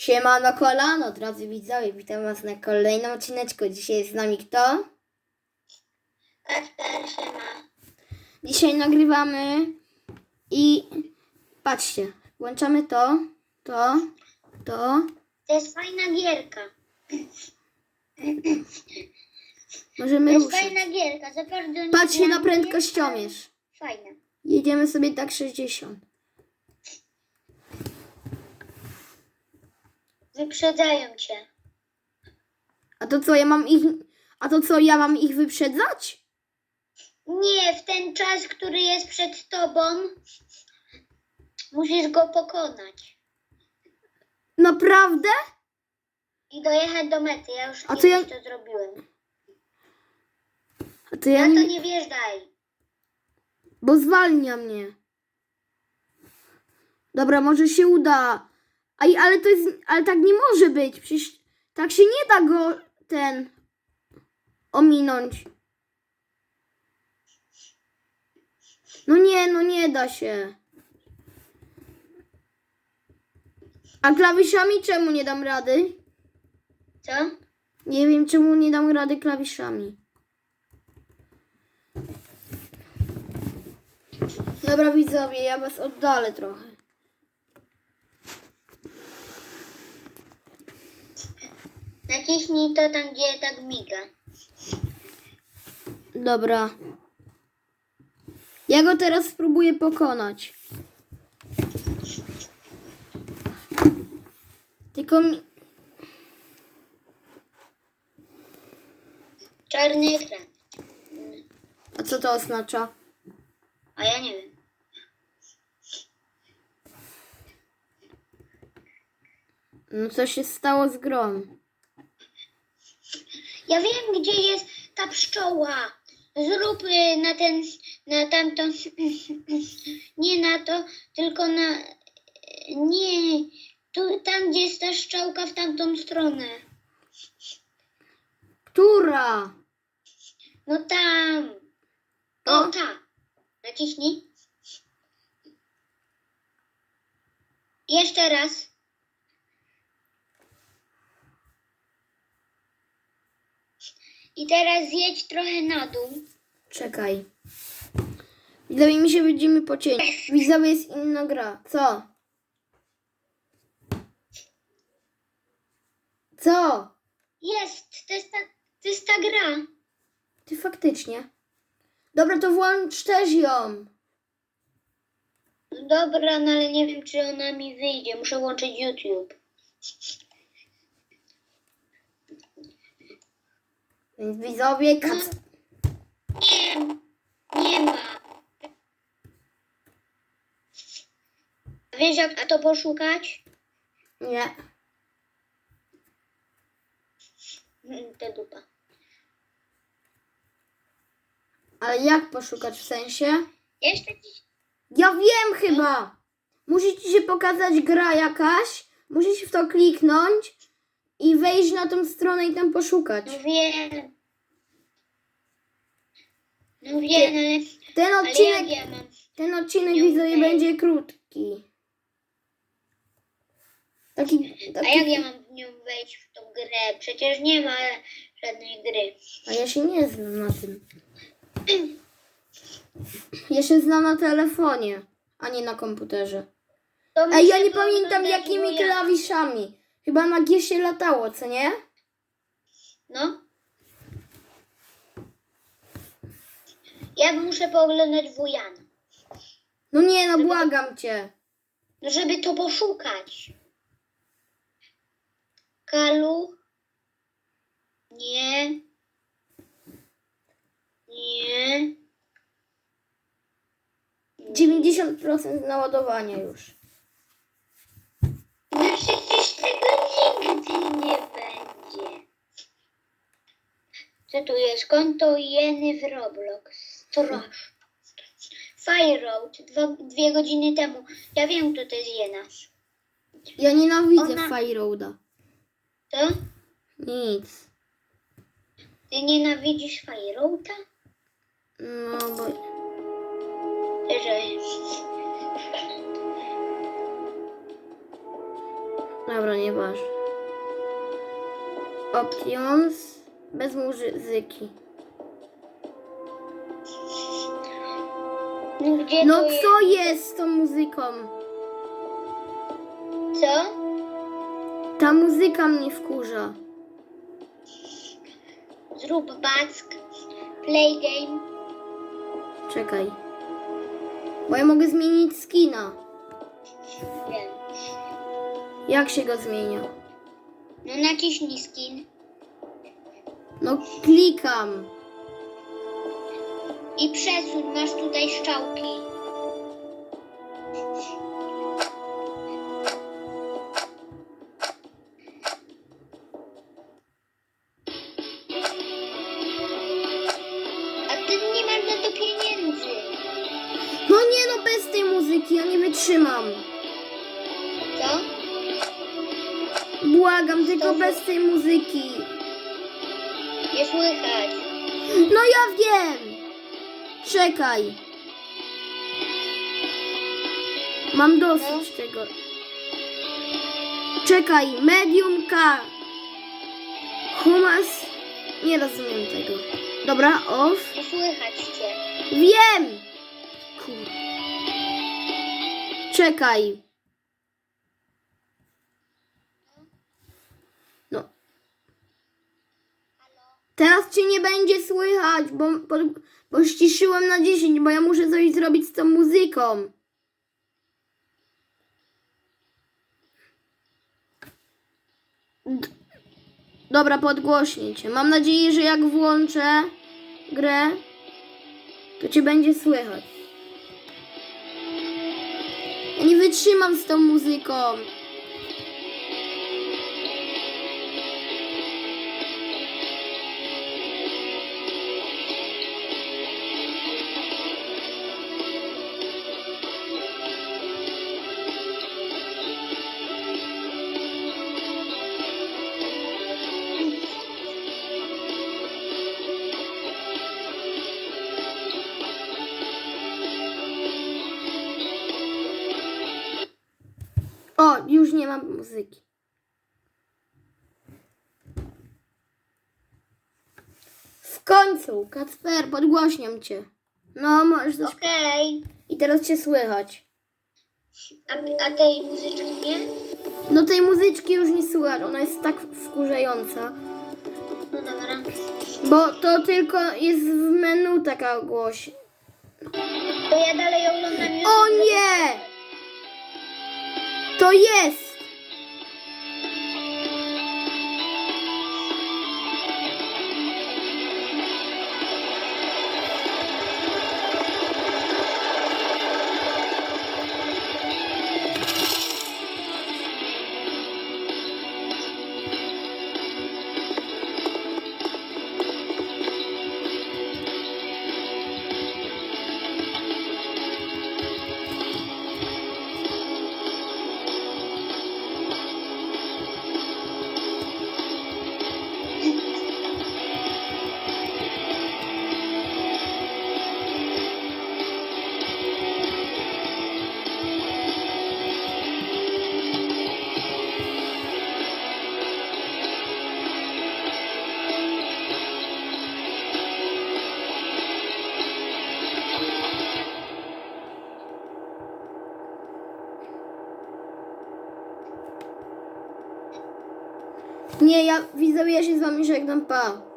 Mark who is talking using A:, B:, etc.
A: Siemano kolano, drodzy widzowie, witam was na kolejnym odcineczku. Dzisiaj jest z nami kto?
B: Kasper się ma.
A: Dzisiaj nagrywamy i patrzcie, włączamy to, to, to.
B: To jest fajna gierka.
A: Możemy
B: To jest
A: ruszyć.
B: fajna gierka. Za bardzo nie
A: Patrzcie na prędkościomierz.
B: Fajna.
A: Jedziemy sobie tak 60.
B: Wyprzedzają cię.
A: A to co, ja mam ich, a to co, ja mam ich wyprzedzać?
B: Nie, w ten czas, który jest przed tobą, musisz go pokonać.
A: Naprawdę?
B: I dojechać do mety. Ja już
A: A co
B: kiedyś
A: ja-
B: to zrobiłem.
A: A to ja
B: Na to
A: nie,
B: nie wjeżdżaj.
A: bo zwalnia mnie. Dobra, może się uda. Aj, ale to jest, ale tak nie może być. Przecież tak się nie da go ten ominąć. No nie, no nie da się. A klawiszami czemu nie dam rady?
B: Co?
A: Nie wiem, czemu nie dam rady klawiszami. Dobra, widzowie, ja was oddalę trochę.
B: Naciśnij to tam, gdzie tak miga.
A: Dobra. Ja go teraz spróbuję pokonać. Tylko mi...
B: Czarny ekran.
A: A co to oznacza?
B: A ja nie wiem.
A: No co się stało z grą?
B: Ja wiem, gdzie jest ta pszczoła. Zrób y, na ten, na tamtą, nie na to, tylko na, nie, tu, tam, gdzie jest ta pszczołka, w tamtą stronę.
A: Która?
B: No tam.
A: O.
B: O, ta. Naciśnij. Jeszcze raz. I teraz zjedź trochę na dół.
A: Czekaj. Widzowie, mi się widzimy po cieniu. Widzowie, jest inna gra. Co? Co?
B: Jest, to jest ta, to jest ta gra.
A: Ty faktycznie. Dobra, to włącz też ją.
B: Dobra, no ale nie wiem, czy ona mi wyjdzie. Muszę włączyć YouTube.
A: Widzowie, kac...
B: Nie, nie ma. Wiesz, jak to poszukać?
A: Nie.
B: Mm, To dupa.
A: Ale jak poszukać w sensie?
B: Jeszcze ci...
A: Ja wiem chyba. Musi ci się pokazać gra jakaś. Musisz w to kliknąć i wejść na tą stronę i tam poszukać.
B: No wiem. No wiem, ale...
A: Ten
B: Ale
A: odcinek,
B: ja mam...
A: ten odcinek
B: Nie
A: widzowie
B: umiem.
A: będzie krótki. Taki,
B: A
A: taki,
B: jak ja mam w nią wejść w tą grę? Przecież nie ma żadnej gry.
A: A ja się nie znam na tym. Ja się znam na telefonie, a nie na komputerze.
B: To
A: Ej, ja nie pamiętam jakimi klawiszami. Chyba na G się latało, co nie?
B: No. Ja muszę pooglądać wujana.
A: No nie, no błagam cię.
B: No żeby to poszukać. Kalu? Nie. Nie.
A: 90% naładowania już.
B: Co tu jest? Konto Jeny w Roblox. Strasz. Fire Road. Dwa, dwie godziny temu. Ja wiem, kto to jest Jena.
A: Ja nienawidzę
B: Ona-
A: Fire Roada.
B: To?
A: Nic.
B: Ty nienawidzisz Fire Roada?
A: No bo...
B: Że...
A: Dobra, nieważne. Options. Bez muzyki.
B: No gdzie
A: No
B: to
A: co jest z tą muzyką?
B: Co?
A: Ta muzyka mnie wkurza.
B: Zrób back. Play game.
A: Czekaj. Bo ja mogę zmienić skina.
B: Wiem.
A: Jak się go zmienia?
B: No naciśnij skin.
A: No klikam.
B: I przesuń, masz tutaj szczałki. A ty nie masz na to pieniędzy.
A: No nie no, bez tej muzyki ja nie wytrzymam.
B: Co?
A: Błagam, tylko bez tej muzyki.
B: Nie słychać.
A: No ja wiem. Czekaj. Mam dosyć tego. Czekaj, medium K. Humas. Nie rozumiem tego. Dobra, off.
B: Nie słychać cię.
A: Wiem! Kur... Czekaj. Teraz cię nie będzie słychać, bo, bo, bo ściszyłem na 10, bo ja muszę coś zrobić z tą muzyką. D- Dobra, podgłośnię cię. Mam nadzieję, że jak włączę grę, to cię będzie słychać. Ja nie wytrzymam z tą muzyką. Już nie mam muzyki. W końcu, Kacper, podgłośniam cię. No, możesz coś...
B: Okej.
A: I teraz cię słychać.
B: A, a tej muzyczki nie?
A: No tej muzyczki już nie słychać, ona jest tak wkurzająca.
B: No dobra.
A: Bo to tylko jest w menu taka głoś.
B: To ja dalej oglądam.
A: O nie! To ja widzę, ja się z wami żegnam, pa.